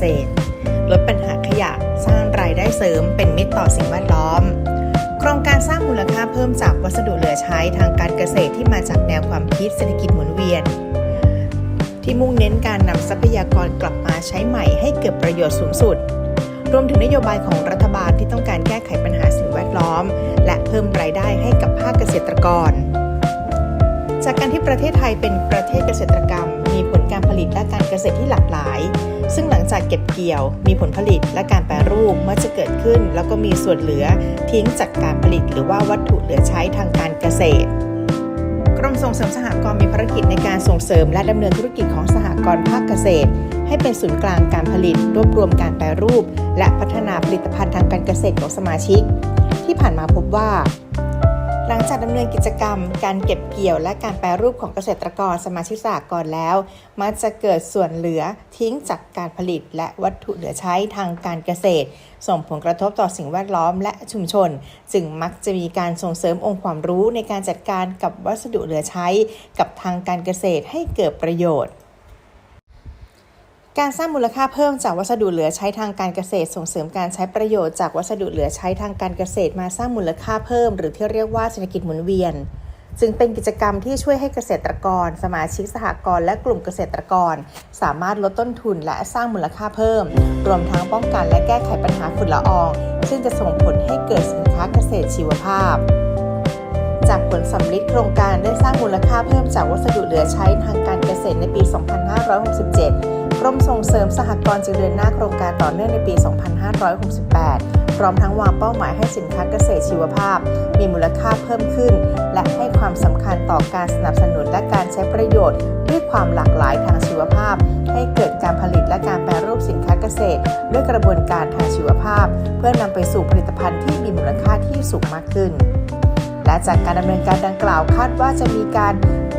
ษตร ลดปัญหาขยะสร้างรายได้เสริมเป็นมิตรต่อสิ่งแวดล้อม โครงการสร้างมูลค่าเพิ่มจากวัสดุเหลือใช้ทางการเกษตรที่มาจากแนวความคิดเศรษฐกิจหมุนเวียน ที่มุ่งเน้นการนำทรัพยากรกลับมาใช้ใหม่ให้เกิดประโยชน์สูงสุด รวมถึงนโยบายของรัฐบาลที่ต้องการแก้ไขปัญหาสิ่งแวดล้อม และเพิ่มรายได้ให้กับภาคเกษตรกร จากการที่ประเทศไทยเป็นประเทศเกษตรกรรม ลิตและการเกษตรที่หลากหลาย ซึ่งหลังจากเก็บเกี่ยว มีผลผลิตและการแปรรูปมักจะเกิดขึ้น แล้วก็มีส่วนเหลือทิ้งจากการผลิต หรือว่าวัตถุเหลือใช้ทางการเกษตรกรมส่งเสริมสหกรณ์มีภารกิจในการส่งเสริมและดำเนินธุรกิจของสหกรณ์ภาคเกษตร ให้เป็นศูนย์กลางการผลิต รวบรวมการแปรรูป และพัฒนาผลิตภัณฑ์ทางการเกษตรของสมาชิก ที่ผ่านมาพบว่า หลังจากดำเนินกิจกรรม การเก็บเกี่ยวและการแปรรูปของเกษตรกรสมาชิกสหกรณ์แล้ว มักจะเกิดส่วนเหลือทิ้งจากการผลิตและวัตถุเหลือใช้ทางการเกษตร ส่งผลกระทบต่อสิ่งแวดล้อมและชุมชน จึงมักจะมีการส่งเสริมองค์ความรู้ในการจัดการกับวัสดุเหลือใช้ กับทางการเกษตรให้เกิดประโยชน์ การสร้างมูลค่าเพิ่มจากวัสดุเหลือใช้ทางการเกษตร ส่งเสริมการใช้ประโยชน์จากวัสดุเหลือใช้ทางการเกษตรมาสร้างมูลค่าเพิ่ม หรือที่เรียกว่าเศรษฐกิจหมุนเวียนจึงเป็นกิจกรรมที่ช่วยให้เกษตรกร สมาชิกสหกรณ์และกลุ่มเกษตรกร สามารถลดต้นทุนและสร้างมูลค่าเพิ่ม รวมทั้งป้องกันและแก้ไขปัญหาฝุ่นละออง ซึ่งจะส่งผลให้เกิดสินค้าเกษตรชีวภาพ จากผลสำลิดโครงการได้สร้างมูลค่าเพิ่มจากวัสดุเหลือใช้ทางการเกษตรในปี 2567 รมส่งเสริมสหกรณ์จึงเดินหน้าโครงการต่อเนื่องในปี 2568 พร้อมทั้งวางเป้าหมายให้สินค้าเกษตรชีวภาพ มีมูลค่าเพิ่มขึ้น และให้ความสำคัญต่อการสนับสนุนและการใช้ประโยชน์ ด้วยความหลากหลายทางชีวภาพ ให้เกิดการผลิตและการแปรรูปสินค้าเกษตร ด้วยกระบวนการทางชีวภาพ เพื่อนำไปสู่ผลิตภัณฑ์ที่มีมูลค่าที่สูงมากขึ้น และจากการดำเนินการดังกล่าวคาดว่าจะมีการ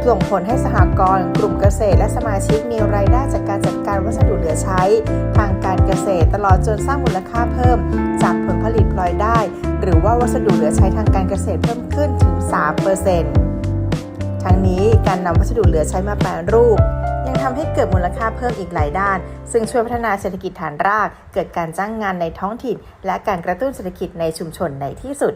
ส่งผลให้สหกรณ์กลุ่มเกษตร และสมาชิกมีรายได้จากการจัดการวัสดุเหลือใช้ ทางการเกษตรตลอดจนสร้างมูลค่าเพิ่ม จากผลผลิตพลอยได้ หรือว่าวัสดุเหลือใช้ทางการเกษตรเพิ่มขึ้นถึง 3%ทั้งนี้การนำวัสดุเหลือใช้มาแปรรูป ยังทำให้เกิดมูลค่าเพิ่มอีกหลายด้าน ซึ่งช่วยพัฒนาเศรษฐกิจฐานราก เกิดการจ้างงานในท้องถิ่น และการกระตุ้นเศรษฐกิจในชุมชนในที่สุด